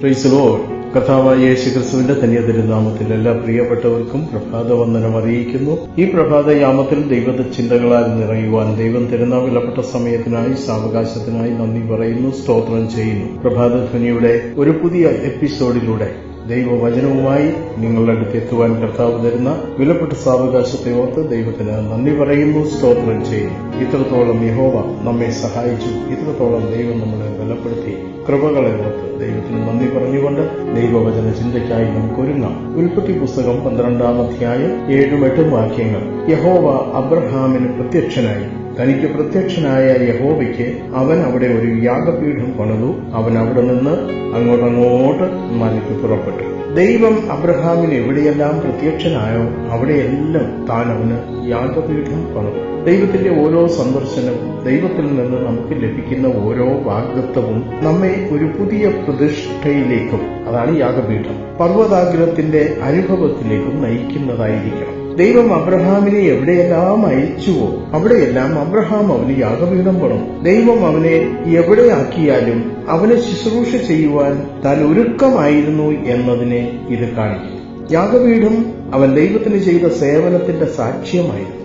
ക്രൈസ്തവോ കഥാവായ യേശു ക്രിസ്തുവിന്റെ ധന്യ തിരുനാമത്തിൽ എല്ലാ പ്രിയപ്പെട്ടവർക്കും പ്രഭാത വന്ദനം അറിയിക്കുന്നു. ഈ പ്രഭാത യാമത്തിൽ ദൈവത്തെ ചിന്തകളാൽ നിറയുവാൻ ദൈവം തരുന്ന വിലപ്പെട്ട സമയത്തിനായി സാവകാശത്തിനായി നന്ദി പറയുന്നു സ്തോത്രം ചെയ്യുന്നു. പ്രഭാത ധ്വനിയുടെ ഒരു പുതിയ എപ്പിസോഡിലൂടെ ദൈവവചനവുമായി നിങ്ങളുടെ അടുത്ത് എത്തുവാൻ കർത്താവ് തരുന്ന വിലപ്പെട്ട സാവകാശത്തെ ഓർത്ത് ദൈവത്തിന് നന്ദി പറയുന്നു സ്തോത്രം ചെയ്യും. ഇത്രത്തോളം യഹോവ നമ്മെ സഹായിച്ചു. ഇത്രത്തോളം ദൈവം നമ്മളെ ബലപ്പെടുത്തി. കൃപകളെ ഓർത്ത് ദൈവത്തിന് നന്ദി പറഞ്ഞുകൊണ്ട് ദൈവവചന ചിന്തയ്ക്കായി നമുക്ക് ഒരുങ്ങാം. ഉൽപ്പത്തി പുസ്തകം പന്ത്രണ്ടാം അധ്യായം ഏഴും എട്ടും വാക്യങ്ങൾ. യഹോവ അബ്രഹാമിന് പ്രത്യക്ഷനായി. തനിക്ക് പ്രത്യക്ഷനായ യഹോവയ്ക്ക് അവൻ അവിടെ ഒരു യാഗപീഠം പണിതു. അവൻ അവിടെ നിന്ന് അങ്ങോട്ടങ്ങോട്ട് മലയ്ക്ക് പുറപ്പെട്ടു. ദൈവം അബ്രഹാമിന് എവിടെയെല്ലാം പ്രത്യക്ഷനായോ അവിടെയെല്ലാം താൻ അവന് യാഗപീഠം പണിതു. ദൈവത്തിന്റെ ഓരോ സന്ദർശനവും ദൈവത്തിൽ നിന്ന് നമുക്ക് ലഭിക്കുന്ന ഓരോ വാഗ്ദത്വവും നമ്മെ ഒരു പുതിയ പ്രതിഷ്ഠയിലേക്കും അതാണ് യാഗപീഠം പർവതാഗ്രഹത്തിന്റെ അനുഭവത്തിലേക്കും നയിക്കുന്നതായിരിക്കണം. ദൈവം അബ്രഹാമിനെ എവിടെയെല്ലാം അയച്ചുവോ അവിടെയെല്ലാം അബ്രഹാം അവന് യാഗപീഠം പണം. ദൈവം അവനെ എവിടെയാക്കിയാലും അവനെ ശുശ്രൂഷ ചെയ്യുവാൻ താൻ ഒരുക്കമായിരുന്നു എന്നതിനെ ഇത് കാണിക്കും യാഗപീഠം അവൻ ദൈവത്തിന് ചെയ്ത സേവനത്തിന്റെ സാക്ഷ്യമായിരുന്നു.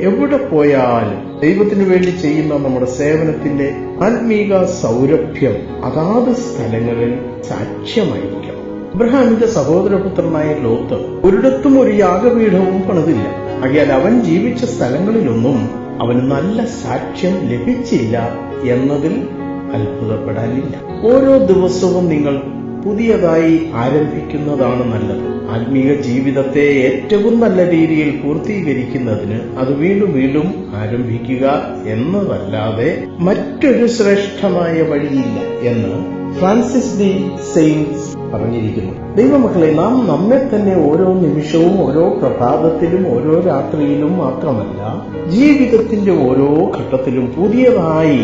എവിടെ പോയാലും ദൈവത്തിന് വേണ്ടി ചെയ്യുന്ന നമ്മുടെ സേവനത്തിന്റെ ആത്മീക സൗരഭ്യം അതാത് സ്ഥലങ്ങളിൽ സാക്ഷ്യമായിരിക്കണം. അബ്രഹാമിന്റെ സഹോദരപുത്രനായ ലോത്ത് ഒരിടത്തും ഒരു യാഗപീഠവും പണിതില്ല. ആകയാൽ അവൻ ജീവിച്ച സ്ഥലങ്ങളിലൊന്നും അവന് നല്ല സാക്ഷ്യം ലഭിച്ചില്ല എന്നതിൽ അത്ഭുതപ്പെടാനില്ല. ഓരോ ദിവസവും നിങ്ങൾ പുതിയതായി ആരംഭിക്കുന്നതാണ് നല്ലത്. ആത്മീയ ജീവിതത്തെ ഏറ്റവും നല്ല രീതിയിൽ പൂർത്തീകരിക്കുന്നതിന് അത് വീണ്ടും വീണ്ടും ആരംഭിക്കുക എന്നതല്ലാതെ മറ്റൊരു ശ്രേഷ്ഠമായ വഴിയില്ല എന്ന് ഫ്രാൻസിസ് ഡി സെയിൻസ് പറഞ്ഞിരിക്കുന്നു. ദൈവമക്കളെ നാം നമ്മെ തന്നെ ഓരോ നിമിഷവും ഓരോ പ്രഭാതത്തിലും ഓരോ രാത്രിയിലും മാത്രമല്ല ജീവിതത്തിന്റെ ഓരോ ഘട്ടത്തിലും പുതിയതായി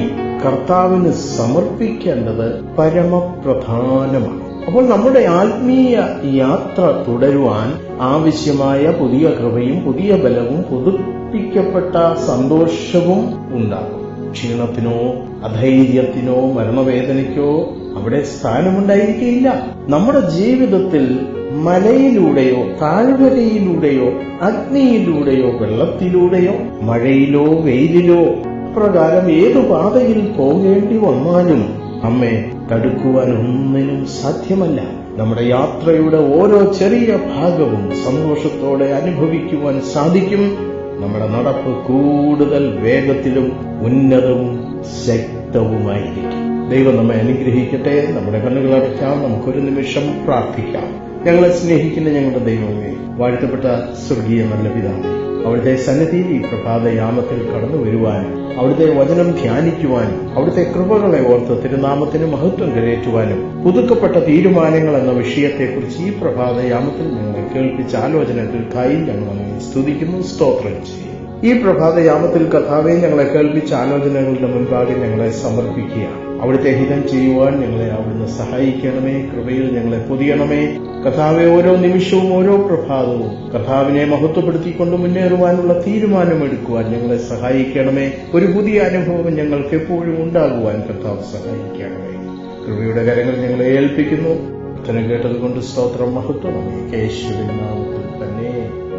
കർത്താവിന് സമർപ്പിക്കേണ്ടത് പരമപ്രധാനമാണ്. അപ്പോൾ നമ്മുടെ ആത്മീയ യാത്ര തുടരുവാൻ ആവശ്യമായ പുതിയ കൃപയും പുതിയ ബലവും പുതുപ്പിക്കപ്പെട്ട സന്തോഷവും ഉണ്ടാകും. ക്ഷീണത്തിനോ അധൈര്യത്തിനോ മരണവേദനയ്ക്കോ അവിടെ സ്ഥാനമുണ്ടായിരിക്കില്ല നമ്മുടെ ജീവിതത്തിൽ മലയിലൂടെയോ താഴ്വരയിലൂടെയോ അഗ്നിയിലൂടെയോ വെള്ളത്തിലൂടെയോ മഴയിലോ വെയിലിലോ പ്രകാരം ഏതു പാതയിൽ പോകേണ്ടി വന്നാലും നമ്മെ തടുക്കുവാൻ ഒന്നിനും സാധ്യമല്ല. നമ്മുടെ യാത്രയുടെ ഓരോ ചെറിയ ഭാഗവും സന്തോഷത്തോടെ അനുഭവിക്കുവാൻ സാധിക്കും. നമ്മുടെ നടപ്പ് കൂടുതൽ വേഗത്തിലും ഉന്നതവും ശക്തവുമായിരിക്കും. ദൈവം നമ്മെ അനുഗ്രഹിക്കട്ടെ നമ്മുടെ കണ്ണുകൾ അടയ്ക്കാം നമുക്കൊരു നിമിഷം പ്രാർത്ഥിക്കാം. ഞങ്ങളെ സ്നേഹിക്കുന്ന ഞങ്ങളുടെ ദൈവമേ വാഴ്ത്തപ്പെട്ട സ്വർഗീയ നല്ല പിതാവേ അവിടുത്തെ സന്നിധിയിൽ പ്രഭാതയാമത്തിൽ കടന്നു വരുവാനും അവിടുത്തെ വചനം ധ്യാനിക്കുവാനും അവിടുത്തെ കൃപകളെ ഓർത്ത് തിരുനാമത്തിന് മഹത്വം കരയറ്റുവാനും പുതുക്കപ്പെട്ട തീരുമാനങ്ങൾ എന്ന വിഷയത്തെക്കുറിച്ച് ഈ പ്രഭാതയാമത്തിൽ നിങ്ങൾ കേൾപ്പിച്ച ആലോചനകൾക്കായി ഞങ്ങൾ സ്തുതിക്കുന്നു സ്തോത്രം ചെയ്യും ഈ പ്രഭാതയാമത്തിൽ കഥാവെ ഞങ്ങളെ കേൾപ്പിച്ച ആലോചനകളുടെ മുൻപാകെ ഞങ്ങളെ സമർപ്പിക്കുകയാണ് അവിടുത്തെ ഹിതം ചെയ്യുവാൻ ഞങ്ങളെ അവിടുന്ന് സഹായിക്കണമേ. കൃപയിൽ ഞങ്ങളെ പൊതിയണമേ. കഥാവെ ഓരോ നിമിഷവും ഓരോ പ്രഭാതവും കഥാവിനെ മഹത്വപ്പെടുത്തിക്കൊണ്ട് മുന്നേറുവാനുള്ള തീരുമാനമെടുക്കുവാൻ ഞങ്ങളെ സഹായിക്കണമേ. ഒരു പുതിയ അനുഭവം ഞങ്ങൾക്ക് എപ്പോഴും ഉണ്ടാകുവാൻ കർത്താവ് സഹായിക്കണമേ. കൃപയുടെ കരങ്ങൾ ഞങ്ങളെ ഏൽപ്പിക്കുന്നു. ഉത്തരം കേട്ടതുകൊണ്ട് സ്തോത്രം മഹത്വമേ കേശുവിൻ നാമത്തിൽ തന്നെ.